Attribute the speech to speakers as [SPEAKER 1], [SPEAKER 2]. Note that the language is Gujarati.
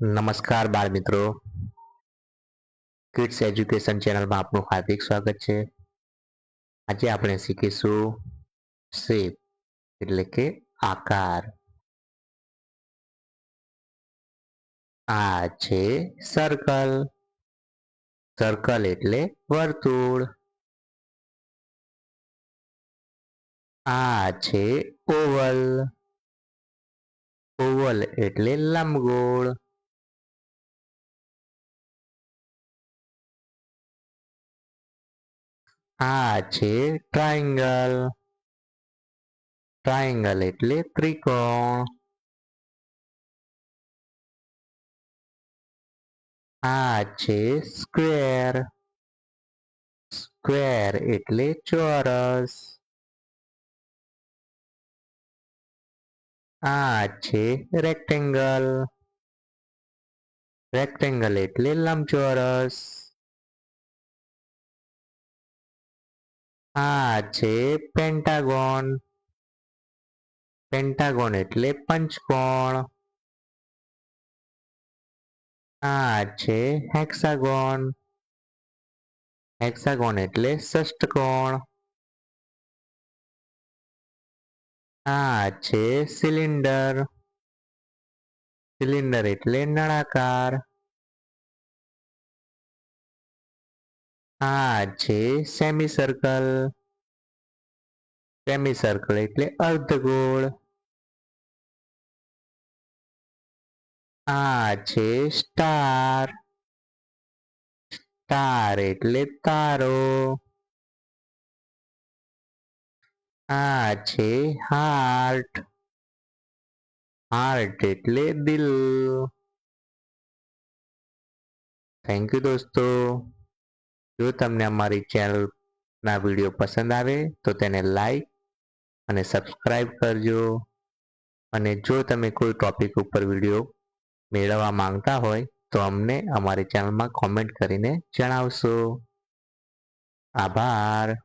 [SPEAKER 1] નમસ્કાર બાળ મિત્રો. કિડ્સ એજ્યુકેશન ચેનલમાં આપનું હાર્દિક સ્વાગત છે. આજે આપણે શીખીશું શેપ એટલે કે આકાર. આ છે સર્કલ સર્કલ એટલે વર્તુળ. આ છે ઓવલ ઓવલ એટલે લંબગોળ. આ છે ટ્રાયંગલ ટ્રાયંગલ એટલે ત્રિકોણ. આ છે સ્ક્વેર સ્ક્વેર એટલે ચોરસ. આ છે રેક્ટેંગલ રેક્ટેંગલ એટલે લંબચોરસ. આ છે પેન્ટાગોન. પેન્ટાગોન એટલે પંચકોણ. આ છે હેક્સાગોન. હેક્સાગોન એટલે ષષ્ટકોણ આ છે સિલિન્ડર. સિલિન્ડર એટલે નળાકાર. આ છે સેમી સર્કલ સેમી સર્કલ એટલે અર્ધગોળ. આ છે સ્ટાર સ્ટાર એટલે તારો. આ છે હાર્ટ હાર્ટ એટલે દિલ. થેન્ક યુ દોસ્તો. જો તમને અમારી ચેનલના વીડિયો પસંદ આવે, તો તેને લાઈક અને સબસ્ક્રાઈબ કરજો. અને જો તમે કોઈ ટોપિક ઉપર વીડિયો મેળવવા માંગતા હોય, તો અમને અમારી ચેનલમાં કોમેન્ટ કરીને જણાવશો. આભાર.